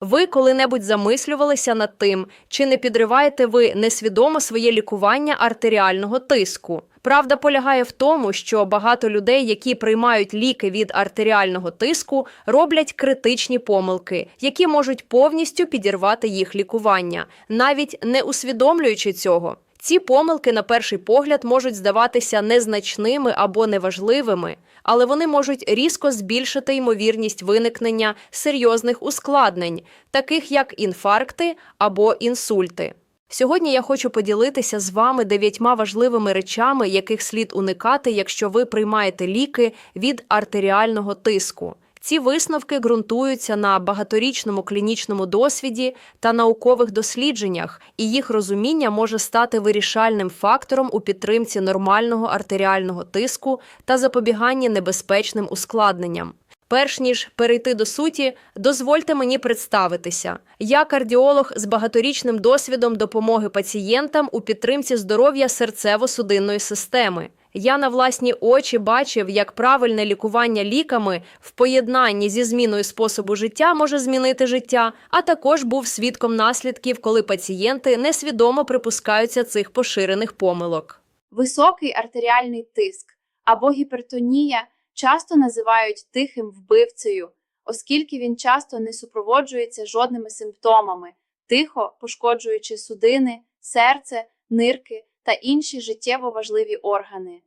Ви коли-небудь замислювалися над тим, чи не підриваєте ви несвідомо своє лікування артеріального тиску? Правда полягає в тому, що багато людей, які приймають ліки від артеріального тиску, роблять критичні помилки, які можуть повністю підірвати їх лікування, навіть не усвідомлюючи цього. Ці помилки, на перший погляд, можуть здаватися незначними або неважливими, але вони можуть різко збільшити ймовірність виникнення серйозних ускладнень, таких як інфаркти або інсульти. Сьогодні я хочу поділитися з вами дев'ятьма важливими речами, яких слід уникати, якщо ви приймаєте ліки від артеріального тиску. Ці висновки ґрунтуються на багаторічному клінічному досвіді та наукових дослідженнях, і їх розуміння може стати вирішальним фактором у підтримці нормального артеріального тиску та запобіганні небезпечним ускладненням. Перш ніж перейти до суті, дозвольте мені представитися. Я кардіолог з багаторічним досвідом допомоги пацієнтам у підтримці здоров'я серцево-судинної системи. Я на власні очі бачив, як правильне лікування ліками в поєднанні зі зміною способу життя може змінити життя, а також був свідком наслідків, коли пацієнти несвідомо припускаються цих поширених помилок. Високий артеріальний тиск або гіпертонія часто називають тихим вбивцею, оскільки він часто не супроводжується жодними симптомами, тихо пошкоджуючи судини, серце, нирки та інші життєво важливі органи.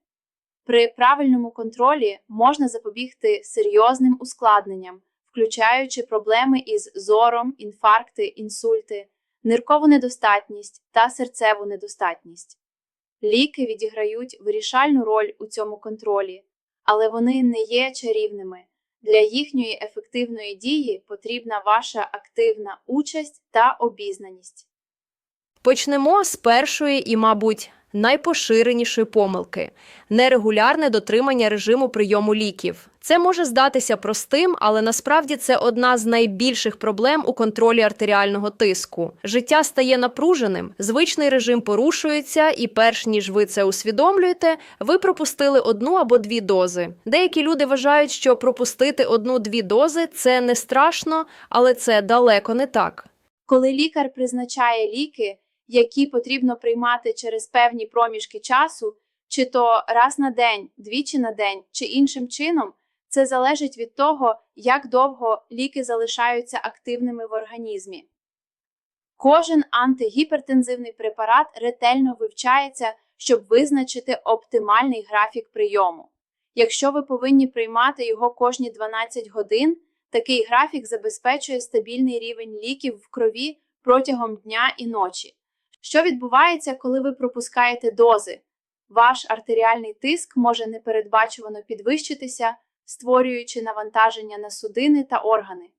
При правильному контролі можна запобігти серйозним ускладненням, включаючи проблеми із зором, інфаркти, інсульти, ниркову недостатність та серцеву недостатність. Ліки відіграють вирішальну роль у цьому контролі, але вони не є чарівними. Для їхньої ефективної дії потрібна ваша активна участь та обізнаність. Почнемо з першої і, мабуть, найпоширенішої помилки нерегулярне дотримання режиму прийому ліків. Це може здатися простим, але насправді це одна з найбільших проблем у контролі артеріального тиску. Життя стає напруженим, звичний режим порушується, і перш ніж ви це усвідомлюєте, ви пропустили одну або дві дози. Деякі люди вважають, що пропустити одну-дві дози це не страшно, але це далеко не так. Коли лікар призначає ліки, які потрібно приймати через певні проміжки часу, чи то раз на день, двічі на день, чи іншим чином, це залежить від того, як довго ліки залишаються активними в організмі. Кожен антигіпертензивний препарат ретельно вивчається, щоб визначити оптимальний графік прийому. Якщо ви повинні приймати його кожні 12 годин, такий графік забезпечує стабільний рівень ліків в крові протягом дня і ночі. Що відбувається, коли ви пропускаєте дози? Ваш артеріальний тиск може непередбачувано підвищитися, створюючи навантаження на судини та органи.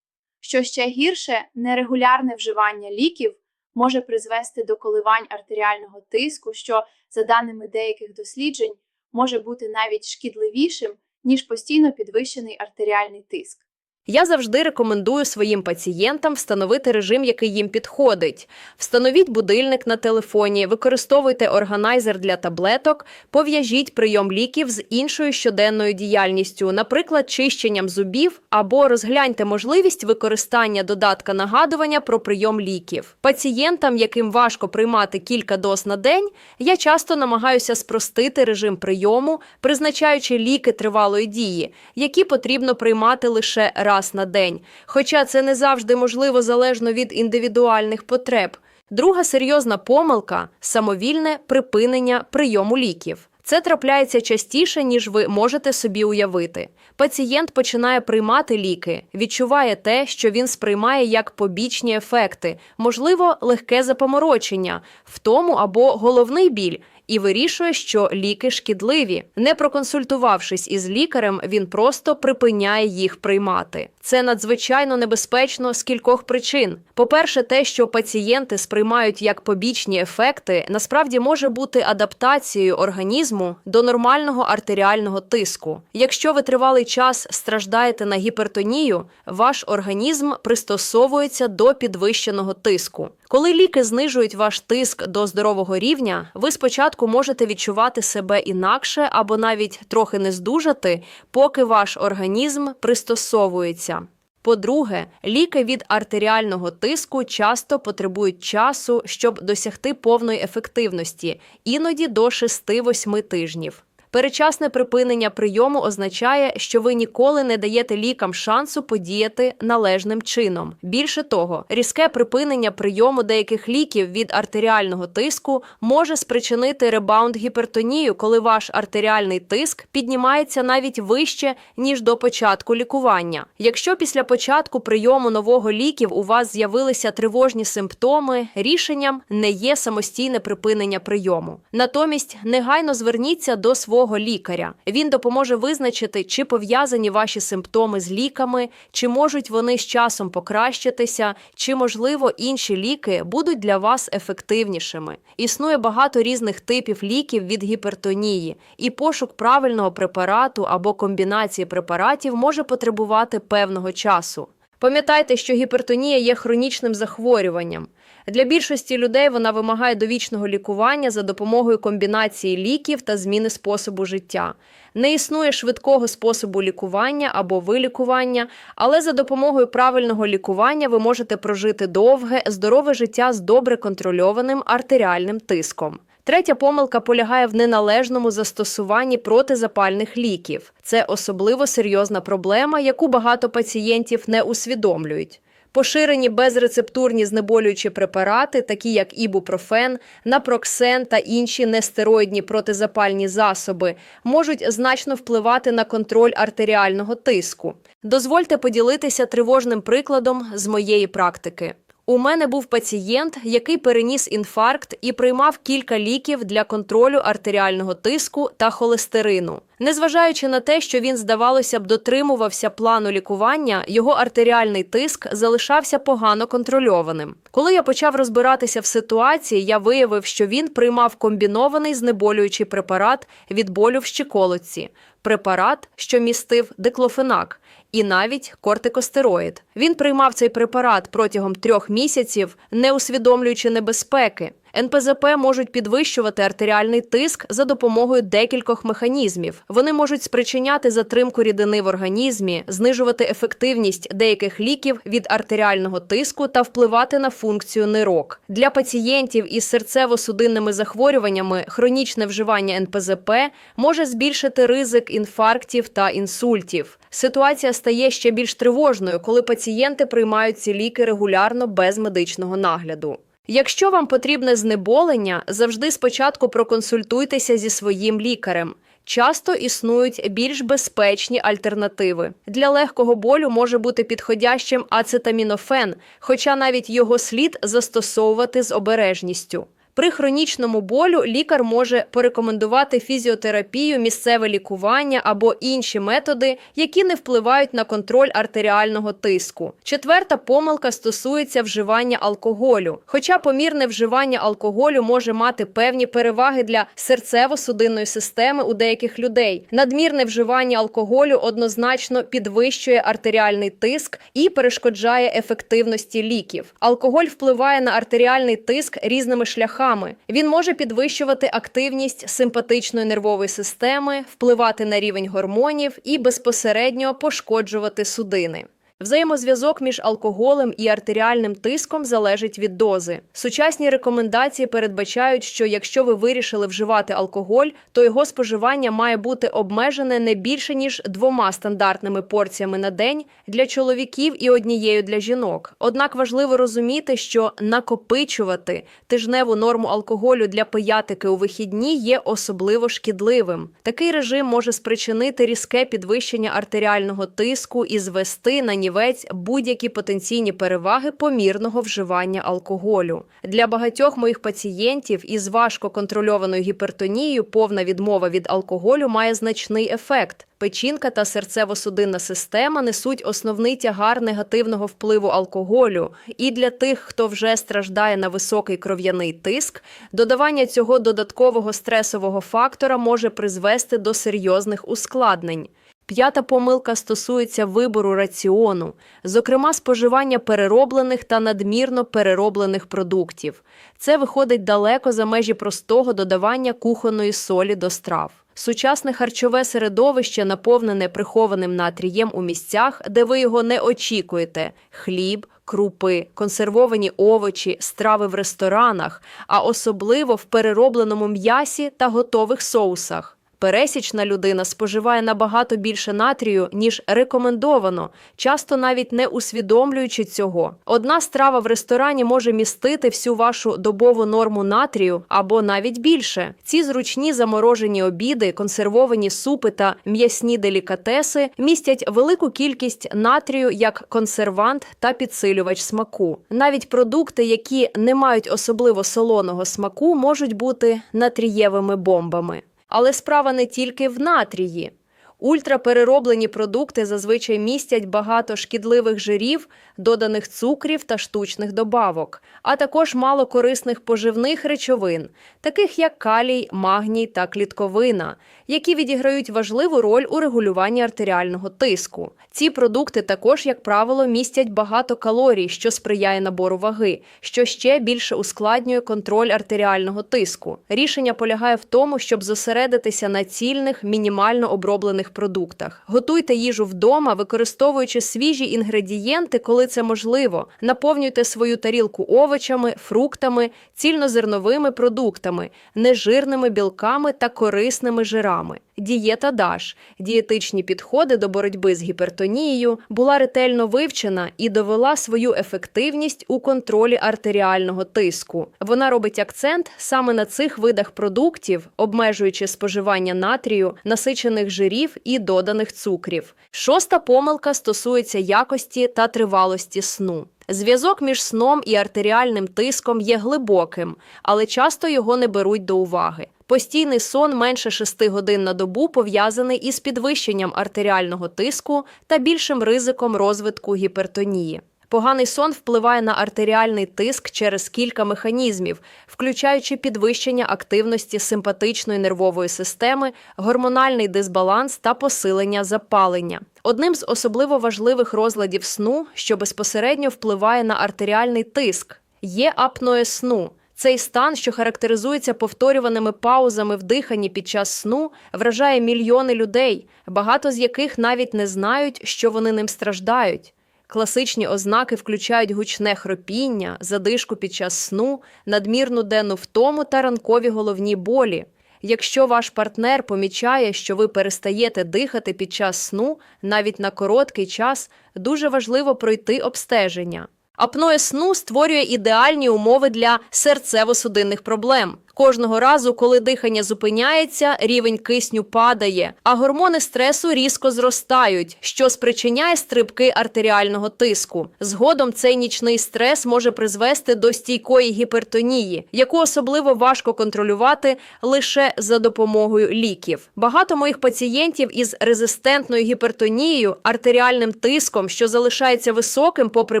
Що ще гірше, нерегулярне вживання ліків може призвести до коливань артеріального тиску, що, за даними деяких досліджень, може бути навіть шкідливішим, ніж постійно підвищений артеріальний тиск. Я завжди рекомендую своїм пацієнтам встановити режим, який їм підходить. Встановіть будильник на телефоні, використовуйте органайзер для таблеток, пов'яжіть прийом ліків з іншою щоденною діяльністю, наприклад, чищенням зубів, або розгляньте можливість використання додатка нагадування про прийом ліків. Пацієнтам, яким важко приймати кілька доз на день, я часто намагаюся спростити режим прийому, призначаючи ліки тривалої дії, які потрібно приймати лише раз на день, хоча це не завжди можливо залежно від індивідуальних потреб. Друга серйозна помилка самовільне припинення прийому ліків. Це трапляється частіше, ніж ви можете собі уявити. Пацієнт починає приймати ліки, відчуває те, що він сприймає як побічні ефекти, можливо, легке запоморочення, втому або головний біль, і вирішує, що ліки шкідливі. Не проконсультувавшись із лікарем, він просто припиняє їх приймати. Це надзвичайно небезпечно з кількох причин. По-перше, те, що пацієнти сприймають як побічні ефекти, насправді може бути адаптацією організму до нормального артеріального тиску. Якщо ви тривалий час страждаєте на гіпертонію, ваш організм пристосовується до підвищеного тиску. Коли ліки знижують ваш тиск до здорового рівня, ви спочатку можете відчувати себе інакше або навіть трохи не здужати, поки ваш організм пристосовується. По-друге, ліки від артеріального тиску часто потребують часу, щоб досягти повної ефективності, іноді до 6-8 тижнів. Перечасне припинення прийому означає, що ви ніколи не даєте лікам шансу подіяти належним чином. Більше того, різке припинення прийому деяких ліків від артеріального тиску може спричинити ребаунд гіпертонію, коли ваш артеріальний тиск піднімається навіть вище ніж до початку лікування. Якщо після початку прийому нового ліків у вас з'явилися тривожні симптоми, рішенням не є самостійне припинення прийому. Натомість негайно зверніться до свого лікаря. Він допоможе визначити, чи пов'язані ваші симптоми з ліками, чи можуть вони з часом покращитися, чи можливо інші ліки будуть для вас ефективнішими. Існує багато різних типів ліків від гіпертонії, і пошук правильного препарату або комбінації препаратів може потребувати певного часу. Пам'ятайте, що гіпертонія є хронічним захворюванням. Для більшості людей вона вимагає довічного лікування за допомогою комбінації ліків та зміни способу життя. Не існує швидкого способу лікування або вилікування, але за допомогою правильного лікування ви можете прожити довге, здорове життя з добре контрольованим артеріальним тиском. Третя помилка полягає в неналежному застосуванні протизапальних ліків. Це особливо серйозна проблема, яку багато пацієнтів не усвідомлюють. Поширені безрецептурні знеболюючі препарати, такі як ібупрофен, напроксен та інші нестероїдні протизапальні засоби, можуть значно впливати на контроль артеріального тиску. Дозвольте поділитися тривожним прикладом з моєї практики. У мене був пацієнт, який переніс інфаркт і приймав кілька ліків для контролю артеріального тиску та холестерину. Незважаючи на те, що він, здавалося б, дотримувався плану лікування, його артеріальний тиск залишався погано контрольованим. Коли я почав розбиратися в ситуації, я виявив, що він приймав комбінований знеболюючий препарат від болю в щиколотці, препарат, що містив диклофенак, і навіть кортикостероїд. Він приймав цей препарат протягом трьох місяців, не усвідомлюючи небезпеки. НПЗП можуть підвищувати артеріальний тиск за допомогою декількох механізмів. Вони можуть спричиняти затримку рідини в організмі, знижувати ефективність деяких ліків від артеріального тиску та впливати на функцію нирок. Для пацієнтів із серцево-судинними захворюваннями хронічне вживання НПЗП може збільшити ризик інфарктів та інсультів. Ситуація стає ще більш тривожною, коли пацієнти приймають ці ліки регулярно без медичного нагляду. Якщо вам потрібне знеболення, завжди спочатку проконсультуйтеся зі своїм лікарем. Часто існують більш безпечні альтернативи. Для легкого болю може бути підходящим ацетамінофен, хоча навіть його слід застосовувати з обережністю. При хронічному болю лікар може порекомендувати фізіотерапію, місцеве лікування або інші методи, які не впливають на контроль артеріального тиску. Четверта помилка стосується вживання алкоголю. Хоча помірне вживання алкоголю може мати певні переваги для серцево-судинної системи у деяких людей. Надмірне вживання алкоголю однозначно підвищує артеріальний тиск і перешкоджає ефективності ліків. Алкоголь впливає на артеріальний тиск різними шляхами. Він може підвищувати активність симпатичної нервової системи, впливати на рівень гормонів і безпосередньо пошкоджувати судини. Взаємозв'язок між алкоголем і артеріальним тиском залежить від дози. Сучасні рекомендації передбачають, що якщо ви вирішили вживати алкоголь, то його споживання має бути обмежене не більше ніж двома стандартними порціями на день для чоловіків і однією для жінок. Однак важливо розуміти, що накопичувати тижневу норму алкоголю для пиятики у вихідні є особливо шкідливим. Такий режим може спричинити різке підвищення артеріального тиску і звести на нівець будь-які потенційні переваги помірного вживання алкоголю. Для багатьох моїх пацієнтів із важко контрольованою гіпертонією повна відмова від алкоголю має значний ефект. Печінка та серцево-судинна система несуть основний тягар негативного впливу алкоголю. І для тих, хто вже страждає на високий кров'яний тиск, додавання цього додаткового стресового фактора може призвести до серйозних ускладнень. П'ята помилка стосується вибору раціону, зокрема споживання перероблених та надмірно перероблених продуктів. Це виходить далеко за межі простого додавання кухонної солі до страв. Сучасне харчове середовище наповнене прихованим натрієм у місцях, де ви його не очікуєте: хліб, крупи, консервовані овочі, страви в ресторанах, а особливо в переробленому м'ясі та готових соусах. Пересічна людина споживає набагато більше натрію, ніж рекомендовано, часто навіть не усвідомлюючи цього. Одна страва в ресторані може містити всю вашу добову норму натрію або навіть більше. Ці зручні заморожені обіди, консервовані супи та м'ясні делікатеси містять велику кількість натрію як консервант та підсилювач смаку. Навіть продукти, які не мають особливо солоного смаку, можуть бути натрієвими бомбами. Але справа не тільки в натрії. Ультраперероблені продукти зазвичай містять багато шкідливих жирів, доданих цукрів та штучних добавок, а також мало корисних поживних речовин, таких як калій, магній та клітковина, які відіграють важливу роль у регулюванні артеріального тиску. Ці продукти також, як правило, містять багато калорій, що сприяє набору ваги, що ще більше ускладнює контроль артеріального тиску. Рішення полягає в тому, щоб зосередитися на цільних, мінімально оброблених продуктах. Готуйте їжу вдома, використовуючи свіжі інгредієнти, коли це можливо. Наповнюйте свою тарілку овочами, фруктами, цільнозерновими продуктами, нежирними білками та корисними жирами. Дієта ДАШ – дієтичні підходи до боротьби з гіпертонією була ретельно вивчена і довела свою ефективність у контролі артеріального тиску. Вона робить акцент саме на цих видах продуктів, обмежуючи споживання натрію, насичених жирів і доданих цукрів. Шоста помилка стосується якості та тривалості сну. Зв'язок між сном і артеріальним тиском є глибоким, але часто його не беруть до уваги. Постійний сон менше 6 годин на добу пов'язаний із підвищенням артеріального тиску та більшим ризиком розвитку гіпертонії. Поганий сон впливає на артеріальний тиск через кілька механізмів, включаючи підвищення активності симпатичної нервової системи, гормональний дисбаланс та посилення запалення. Одним з особливо важливих розладів сну, що безпосередньо впливає на артеріальний тиск, є апноє сну. Цей стан, що характеризується повторюваними паузами в диханні під час сну, вражає мільйони людей, багато з яких навіть не знають, що вони ним страждають. Класичні ознаки включають гучне хропіння, задишку під час сну, надмірну денну втому та ранкові головні болі. Якщо ваш партнер помічає, що ви перестаєте дихати під час сну, навіть на короткий час, дуже важливо пройти обстеження. Апноє сну створює ідеальні умови для серцево-судинних проблем. Кожного разу, коли дихання зупиняється, рівень кисню падає, а гормони стресу різко зростають, що спричиняє стрибки артеріального тиску. Згодом цей нічний стрес може призвести до стійкої гіпертонії, яку особливо важко контролювати лише за допомогою ліків. Багато моїх пацієнтів із резистентною гіпертонією, артеріальним тиском, що залишається високим попри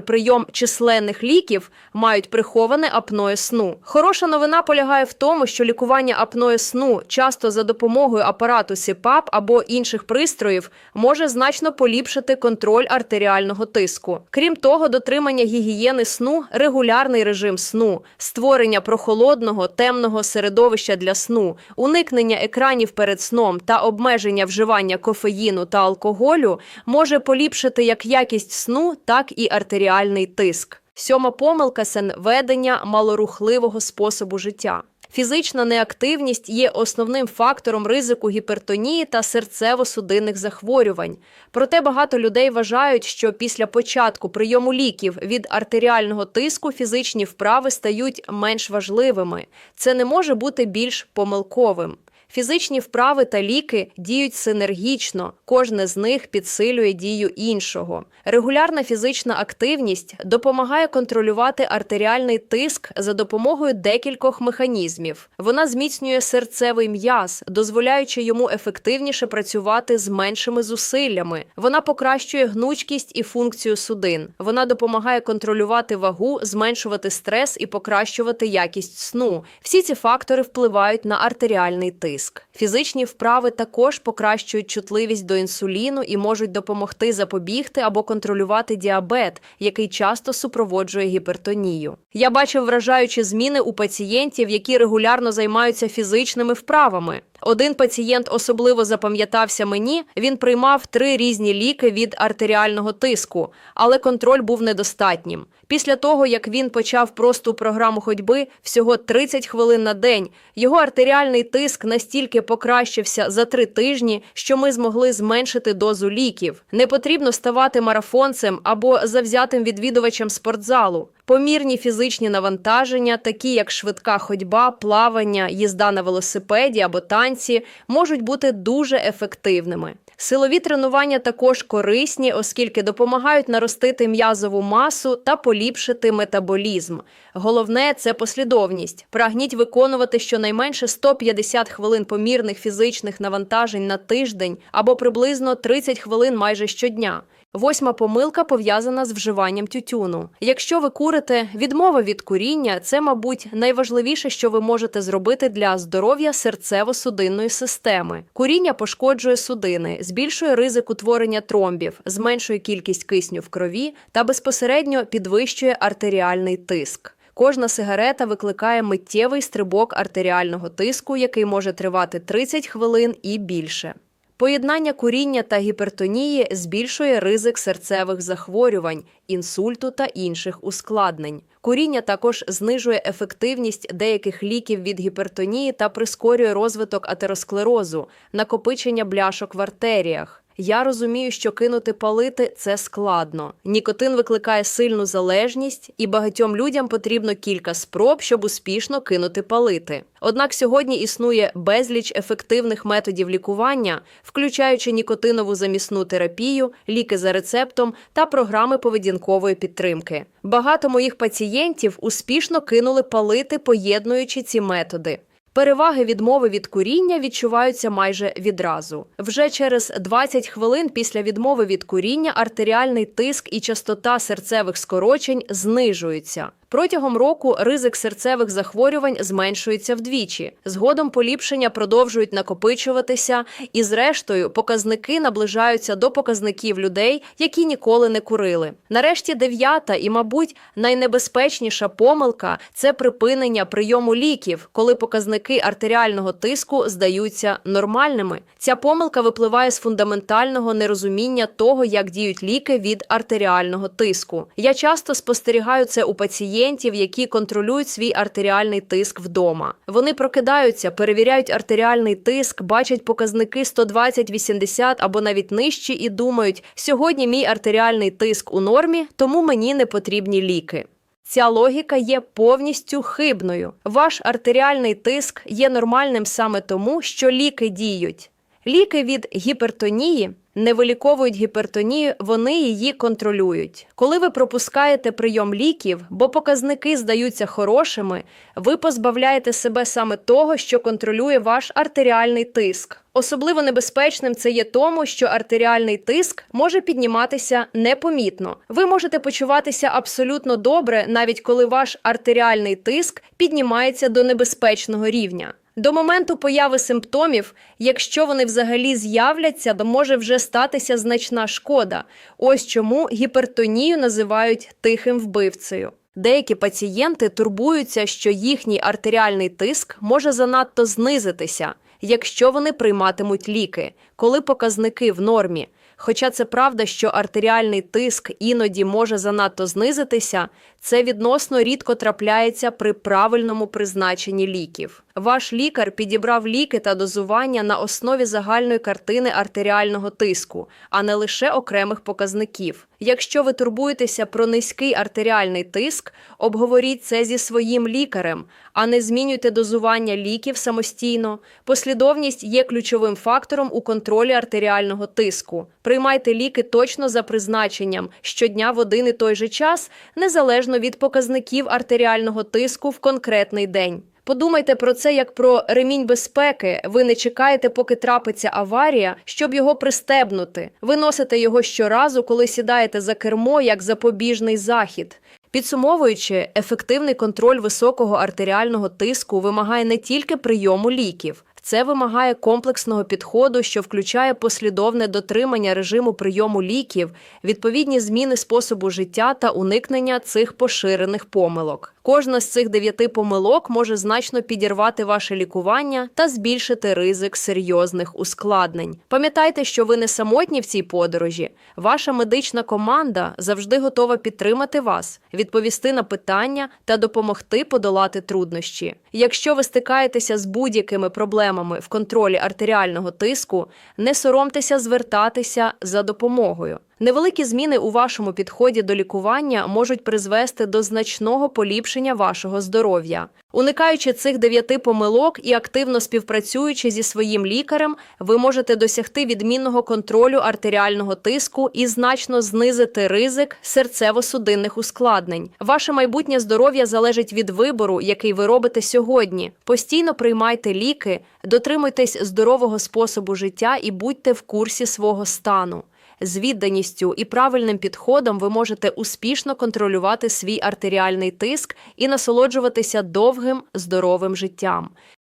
прийом численних ліків, мають приховане апноє сну. Хороша новина полягає в тому, що лікування апної сну часто за допомогою апарату СІПАП або інших пристроїв може значно поліпшити контроль артеріального тиску. Крім того, дотримання гігієни сну, регулярний режим сну, створення прохолодного темного середовища для сну, уникнення екранів перед сном та обмеження вживання кофеїну та алкоголю може поліпшити як якість сну, так і артеріальний тиск. Сьома помилка це ведення малорухливого способу життя. Фізична неактивність є основним фактором ризику гіпертонії та серцево-судинних захворювань. Проте багато людей вважають, що після початку прийому ліків від артеріального тиску фізичні вправи стають менш важливими. Це не може бути більш помилковим. Фізичні вправи та ліки діють синергічно, кожне з них підсилює дію іншого. Регулярна фізична активність допомагає контролювати артеріальний тиск за допомогою декількох механізмів. Вона зміцнює серцевий м'яз, дозволяючи йому ефективніше працювати з меншими зусиллями. Вона покращує гнучкість і функцію судин. Вона допомагає контролювати вагу, зменшувати стрес і покращувати якість сну. Всі ці фактори впливають на артеріальний тиск. Тиск. Фізичні вправи також покращують чутливість до інсуліну і можуть допомогти запобігти або контролювати діабет, який часто супроводжує гіпертонію. Я бачив вражаючі зміни у пацієнтів, які регулярно займаються фізичними вправами. Один пацієнт особливо запам'ятався мені. Він приймав три різні ліки від артеріального тиску, але контроль був недостатнім. Після того, як він почав просту програму ходьби всього 30 хвилин на день, його артеріальний тиск настільки покращився за три тижні, що ми змогли зменшити дозу ліків. Не потрібно ставати марафонцем або завзятим відвідувачем спортзалу. Помірні фізичні навантаження, такі як швидка ходьба, плавання, їзда на велосипеді або танці, можуть бути дуже ефективними. Силові тренування також корисні, оскільки допомагають наростити м'язову масу та поліпшити метаболізм. Головне це послідовність. Прагніть виконувати щонайменше 150 хвилин помірних фізичних навантажень на тиждень або приблизно 30 хвилин майже щодня. Восьма помилка пов'язана з вживанням тютюну. Якщо ви курите, відмова від куріння це, мабуть, найважливіше, що ви можете зробити для здоров'я серцево-судинної системи. Куріння пошкоджує судини, збільшує ризик утворення тромбів, зменшує кількість кисню в крові та безпосередньо підвищує артеріальний тиск. Кожна сигарета викликає миттєвий стрибок артеріального тиску, який може тривати 30 хвилин і більше. Поєднання куріння та гіпертонії збільшує ризик серцевих захворювань, інсульту та інших ускладнень. Куріння також знижує ефективність деяких ліків від гіпертонії та прискорює розвиток атеросклерозу, накопичення бляшок в артеріях. Я розумію, що кинути палити це складно. Нікотин викликає сильну залежність, і багатьом людям потрібно кілька спроб, щоб успішно кинути палити. Однак сьогодні існує безліч ефективних методів лікування, включаючи нікотинову замісну терапію, ліки за рецептом та програми поведінкової підтримки. Багато моїх пацієнтів успішно кинули палити, поєднуючи ці методи. Переваги відмови від куріння відчуваються майже відразу. Вже через 20 хвилин після відмови від куріння артеріальний тиск і частота серцевих скорочень знижуються. Протягом року ризик серцевих захворювань зменшується вдвічі. Згодом поліпшення продовжують накопичуватися, і, зрештою, показники наближаються до показників людей, які ніколи не курили. Нарешті дев'ята і, мабуть, найнебезпечніша помилка це припинення прийому ліків, коли показники артеріального тиску здаються нормальними. Ця помилка випливає з фундаментального нерозуміння того, як діють ліки від артеріального тиску. Я часто спостерігаю це у пацієнтів, які контролюють свій артеріальний тиск вдома. Вони прокидаються, перевіряють артеріальний тиск, бачать показники 120-80 або навіть нижчі, і думають, сьогодні мій артеріальний тиск у нормі, тому мені не потрібні ліки. Ця логіка є повністю хибною. Ваш артеріальний тиск є нормальним саме тому, що ліки діють. Ліки від гіпертонії не виліковують гіпертонію, вони її контролюють. Коли ви пропускаєте прийом ліків, бо показники здаються хорошими, ви позбавляєте себе саме того, що контролює ваш артеріальний тиск. Особливо небезпечним це є тому, що артеріальний тиск може підніматися непомітно. Ви можете почуватися абсолютно добре, навіть коли ваш артеріальний тиск піднімається до небезпечного рівня. До моменту появи симптомів, якщо вони взагалі з'являться, то може вже статися значна шкода. Ось чому гіпертонію називають тихим вбивцею. Деякі пацієнти турбуються, що їхній артеріальний тиск може занадто знизитися, якщо вони прийматимуть ліки, коли показники в нормі. Хоча це правда, що артеріальний тиск іноді може занадто знизитися, це відносно рідко трапляється при правильному призначенні ліків. Ваш лікар підібрав ліки та дозування на основі загальної картини артеріального тиску, а не лише окремих показників. Якщо ви турбуєтеся про низький артеріальний тиск, обговоріть це зі своїм лікарем, а не змінюйте дозування ліків самостійно. Послідовність є ключовим фактором у контролі артеріального тиску. Приймайте ліки точно за призначенням щодня в один і той же час, незалежно від показників артеріального тиску в конкретний день. Подумайте про це як про ремінь безпеки. Ви не чекаєте, поки трапиться аварія, щоб його пристебнути. Ви носите його щоразу, коли сідаєте за кермо як запобіжний захід. Підсумовуючи, ефективний контроль високого артеріального тиску вимагає не тільки прийому ліків. Це вимагає комплексного підходу, що включає послідовне дотримання режиму прийому ліків, відповідні зміни способу життя та уникнення цих поширених помилок. Кожна з цих дев'яти помилок може значно підірвати ваше лікування та збільшити ризик серйозних ускладнень. Пам'ятайте, що ви не самотні в цій подорожі. Ваша медична команда завжди готова підтримати вас, відповісти на питання та допомогти подолати труднощі. Якщо ви стикаєтеся з будь-якими проблемами в контролі артеріального тиску, не соромтеся звертатися за допомогою. Невеликі зміни у вашому підході до лікування можуть призвести до значного поліпшення вашого здоров'я. Уникаючи цих дев'яти помилок і активно співпрацюючи зі своїм лікарем, ви можете досягти відмінного контролю артеріального тиску і значно знизити ризик серцево-судинних ускладнень. Ваше майбутнє здоров'я залежить від вибору, який ви робите сьогодні. Постійно приймайте ліки, дотримуйтесь здорового способу життя і будьте в курсі свого стану. З відданістю і правильним підходом ви можете успішно контролювати свій артеріальний тиск і насолоджуватися довгим здоровим життям.